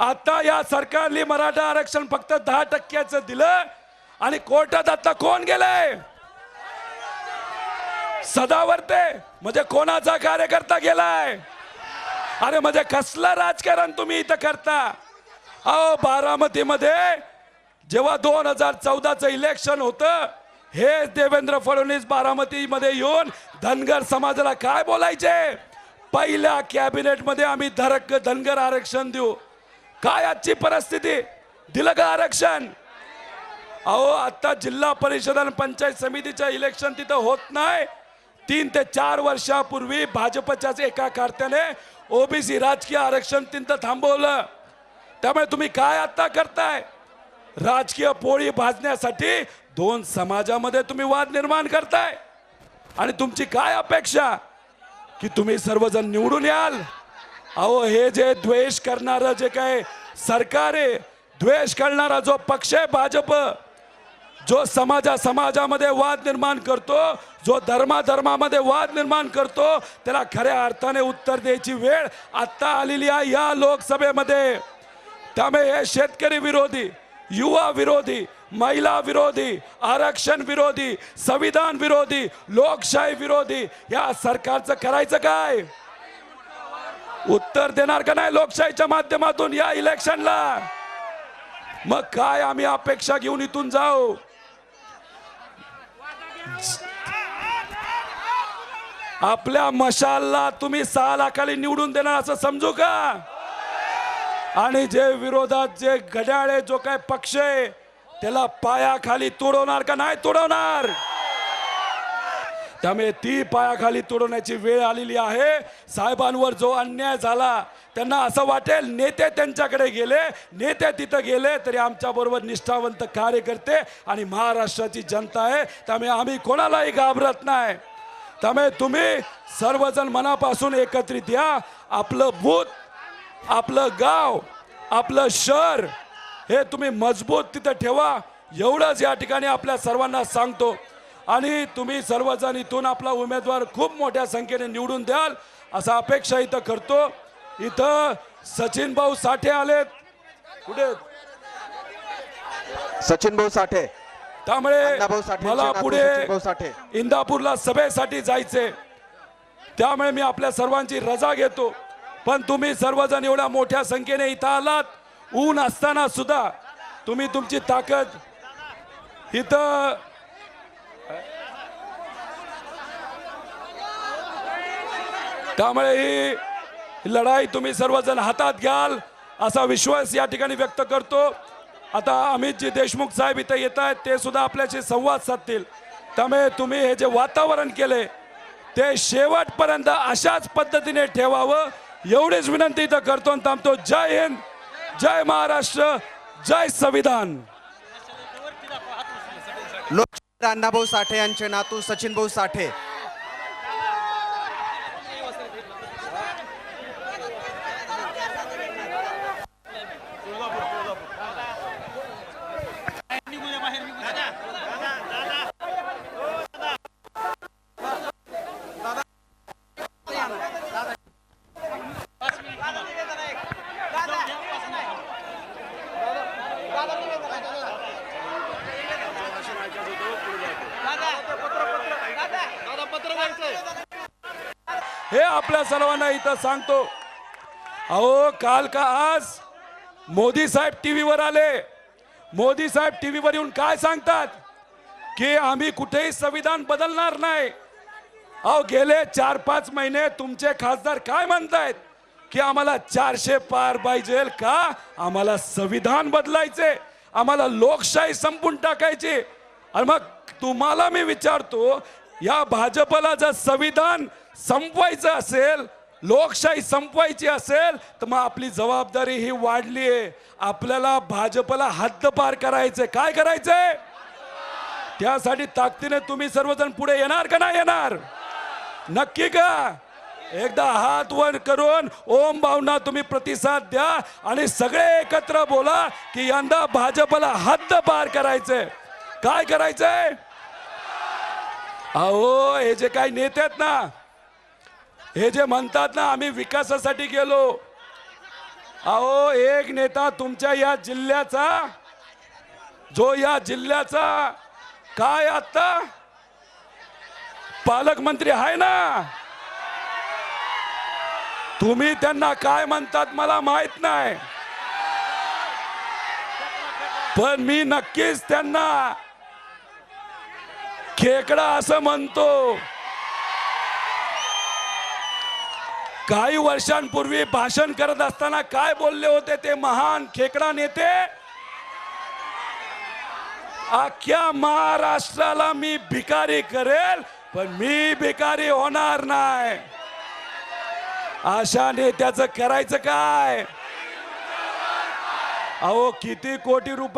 आता या सरकारने मराठा आरक्षण फक्त दहा टक्क्याचं दिलं आणि कोर्टात आता कोण गेलंय? सदावर्ते म्हणजे कोणाचा कार्यकर्ता गेलाय? अरे म्हणजे कसलं राजकारण तुम्ही इथं करता? अहो बारामतीमध्ये जेव्हा दोन हजार चौदाचं इलेक्शन होतं हे देवेंद्र फडणवीस बारामतीमध्ये येऊन धनगर समाजाला काय बोलायचे? पहिल्या कॅबिनेटमध्ये आम्ही धरक धनगर आरक्षण देऊ. काय आजची परिस्थिती. दिलं का आरक्षण. अहो आता जिल्हा परिषद आणि पंचायत समितीच्या इलेक्शन तिथं होत नाही. तीन ते चार वर्षापूर्वी भाजपच्याच एका कार्त्याने ओबीसी राजकीय आरक्षण तिथं थांबवलं. त्यामुळे तुम्ही काय आता करताय? राजकीय पोळी भाजण्यासाठी दोन समाजामध्ये तुम्ही वाद निर्माण करताय. आणि तुमची काय अपेक्षा? की तुम्ही सर्वजण निवडून याल? अहो हे जे द्वेष करणारं जे काय सरकार आहे द्वेष करणारा जो पक्ष आहे भाजप जो समाजा समाजामध्ये वाद निर्माण करतो जो धर्माधर्मामध्ये वाद निर्माण करतो त्याला खऱ्या अर्थाने उत्तर द्यायची वेळ आत्ता आलेली आहे या लोकसभेमध्ये. त्यामुळे हे शेतकरी विरोधी युवा विरोधी महिला विरोधी आरक्षण विरोधी संविधान विरोधी लोकशाही विरोधी या सरकारचं करायचं काय? उत्तर देणार का नाही लोकशाहीच्या माध्यमातून या इलेक्शनला? मग काय आम्ही अपेक्षा घेऊन इथून जाऊ? आपल्या मशालला तुम्ही सहा लाखाली निवडून देणार असं समजू का? आणि जे विरोधात जे घड्याळे जो काय पक्ष आहे त्याला पायाखाली तुडवणार का नाही तुडवणार? त्यामुळे ती पायाखाली तुडवण्याची वेळ आलेली आहे. साहेबांवर जो अन्याय झाला त्यांना असं वाटेल नेते त्यांच्याकडे गेले नेते तिथं गेले तरी आमच्याबरोबर निष्ठावंत कार्यकर्ते आणि महाराष्ट्राची जनता आहे. त्यामुळे आम्ही कोणालाही घाबरत नाही. त्यामुळे तुम्ही सर्वजण मनापासून एकत्रित या. आपलं बूथ आपलं गाव आपलं शहर हे तुम्ही मजबूत तिथं ठेवा. एवढंच या ठिकाणी आपल्या सर्वांना सांगतो. आणि तुम्ही सर्वजण इथून आपला उमेदवार खूप मोठ्या संख्येने निवडून द्याल असा अपेक्षा इथं करतो. इथं सचिन भाऊ साठे आलेत. कुठे? सचिन भाऊ साठे. त्यामुळे मला पुढे. इंदापूरला सभेसाठी जायचे त्यामुळे मी आपल्या सर्वांची रजा घेतो. पण तुम्ही सर्वजण एवढ्या मोठ्या संख्येने इथं आलात. ऊन असताना सुद्धा तुम्ही तुमची ताकद इथं त्यामुळे ही लढाई तुम्ही सर्वजण हातात घ्याल असा विश्वास या ठिकाणी व्यक्त करतो. आता अमितजी देशमुख साहेब इथं येत आहेत ते सुद्धा आपल्याशी संवाद साधतील. त्यामुळे तुम्ही हे जे वातावरण केले ते शेवटपर्यंत अशाच पद्धतीने ठेवावं. एवढीच विनंती इथं करतो आणि थांबतो. जय हिंद जय महाराष्ट्र जय संविधान. लोकशाहीर अण्णाभाऊ साठे यांचे नातू सचिन भाऊ साठे. हे आपल्या सर्वांना इथं सांगतो. अहो काल का आज मोदी साहेब टीव्हीवर आले. मोदी साहेब टीव्हीवर येऊन काय सांगतात? की आम्ही कुठेही संविधान बदलणार नाही. अहो गेले चार पाच महिने तुमचे खासदार काय म्हणतायत? की आम्हाला चारशे पार पाहिजे का? आम्हाला संविधान बदलायचे. आम्हाला लोकशाही संपून टाकायची. आणि मग तुम्हाला मी विचारतो या भाजपला जर संविधान संपवायचं असेल लोकशाही संपवायची असेल तर मग आपली जबाबदारी ही वाढली आहे. आपल्याला भाजपला हद्दपार करायचंय. काय करायचंय? त्यासाठी ताकदीने तुम्ही सर्वजण पुढे येणार का नाही येणार? नक्की का? एकदा हात वर करून ओम भावना तुम्ही प्रतिसाद द्या आणि सगळे एकत्र बोला की यंदा भाजपला हद्द पार करायचंय. काय करायचंय? अहो हे जे काही नेते आहेत ना हे जे म्हणतात ना आम्ही विकासासाठी गेलो. अहो एक नेता तुमच्या या जिल्ह्याचा जो या जिल्ह्याचा काय आता पालकमंत्री आहे ना? तुम्ही त्यांना काय म्हणतात मला माहीत नाही. पण मी नक्कीच त्यांना खेकडा असं म्हणतो. काही वर्षांपूर्वी भाषण करत असताना काय बोलले होते ते महान खेकडा नेते? अख्ख्या महाराष्ट्राला मी भिकारी करेल पण मी भिकारी होणार नाही. अशा नेत्याचं करायचं काय? अहो किती कोटी रुपये